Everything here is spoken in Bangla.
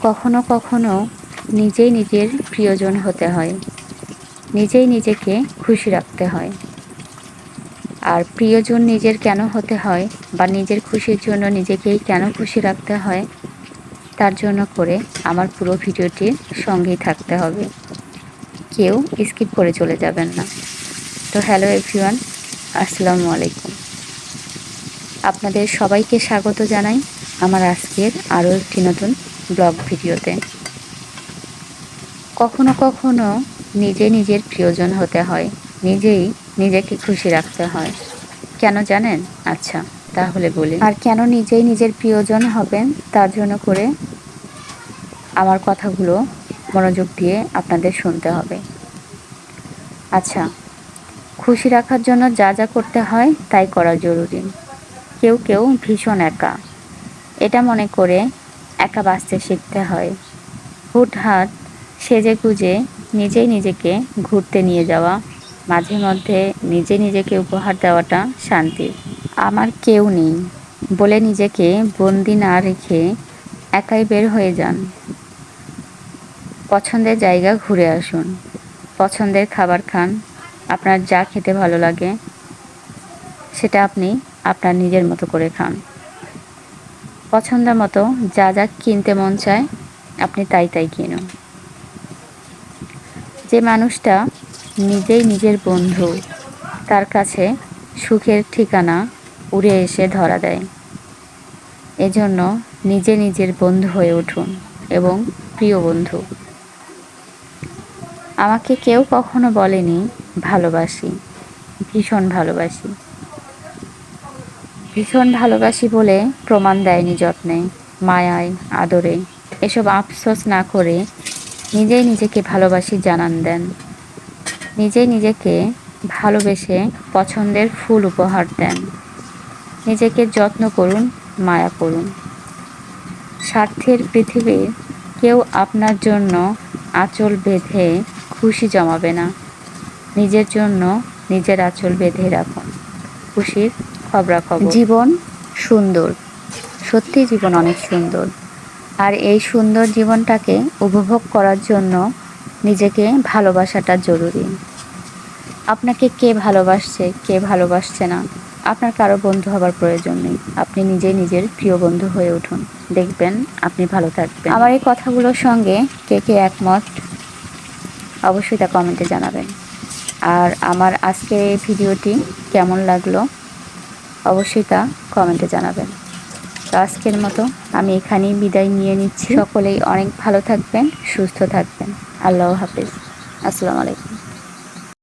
কখনো কখনো নিজেই নিজের প্রিয়জন হতে হয়। নিজেই নিজেকে খুশি রাখতে হয়। আর প্রিয়জন নিজের কেন হতে হয় বা নিজের খুশির জন্য নিজেকেই কেন খুশি রাখতে হয়, তার জন্য করে আমার পুরো ভিডিওটির সঙ্গেই থাকতে হবে। কেউ স্কিপ করে চলে যাবেন না। তো হ্যালো এভরিওয়ান, আসসালামু আলাইকুম। আপনাদের সবাইকে স্বাগত জানাই। আমার আজকের আরও একটি নতুন ব্লগ ভিডিওতে। কখনো কখনো নিজে নিজের প্রিয়জন হতে হয়, নিজেই নিজেকে খুশি রাখতে হয়। কেন জানেন? আচ্ছা তাহলে বলি। আর কেন নিজেই নিজের প্রিয়জন হবেন? তার জন্য করে আমার কথাগুলো মনোযোগ দিয়ে আপনাদের শুনতে হবে। আচ্ছা খুশি রাখার জন্য যা যা করতে হয় তাই করা জরুরি। কেউ কেউ ভীষণ একা। এটা মনে করে একা বাঁচতে শিখতে হয়। হুটহাট সেজে গুজে নিজেই নিজেকে ঘুরতে নিয়ে যাওয়া, মাঝে মধ্যে নিজে নিজেকে উপহার দেওয়াটা শান্তি আমার কেউ নেই, বলে নিজেকে বন্দি না রেখে একাই বের হয়ে যান। পছন্দের জায়গা ঘুরে আসুন। পছন্দের খাবার খান। আপনার যা খেতে ভালো লাগে, সেটা আপনি আপনার নিজের মতো করে খান। পছন্দ মতো যা যা কিনতে মন চায়, আপনি তাই তাই কিনুন। যে মানুষটা নিজেই নিজের বন্ধু, তার কাছে সুখের ঠিকানা উড়ে এসে ধরা দেয়। এজন্য নিজে নিজের বন্ধু হয়ে উঠুন এবং প্রিয় বন্ধু। আমাকে কেউ কখনো বলেনি, ভালোবাসি, ভীষণ ভালোবাসি। ভীষণ ভালোবাসি বলে প্রমাণ দেয়নি যত্নে, মায়ায়, আদরে। এসব আফসোস না করে নিজেই নিজেকে ভালোবাসি জানান দেন। নিজেই নিজেকে ভালোবেসে পছন্দের ফুল উপহার দেন। নিজেকে যত্ন করুন, মায়া করুন। স্বার্থের পৃথিবীর কেউ আপনার জন্য আঁচল বেঁধে খুশি জমাবে না। নিজের জন্য নিজের আঁচল বেঁধে রাখুন। খুশির খবরাখবর। জীবন সুন্দর। সত্যি জীবন অনেক সুন্দর। আর এই সুন্দর জীবনটাকে উপভোগ করার জন্য নিজেকে ভালোবাসাটা জরুরি। আপনাকে কে ভালোবাসছে কে ভালোবাসছে না আপনার কারও বন্ধু হবার প্রয়োজন নেই। আপনি নিজে নিজের প্রিয় বন্ধু হয়ে উঠুন। দেখবেন আপনি ভালো থাকবেন। আমার এই কথাগুলোর সঙ্গে কে কে একমত অবশ্যই তা কমেন্টে জানাবেন। আর আমার আজকের এই ভিডিওটি কেমন লাগল? অবশ্যই তা কমেন্টে জানাবেন। তো আজকের মতো আমি এখানেই বিদায় নিয়ে নিচ্ছি। সকলেই অনেক ভালো থাকবেন, সুস্থ থাকবেন। আল্লাহ হাফিজ। আসসালামু আলাইকুম।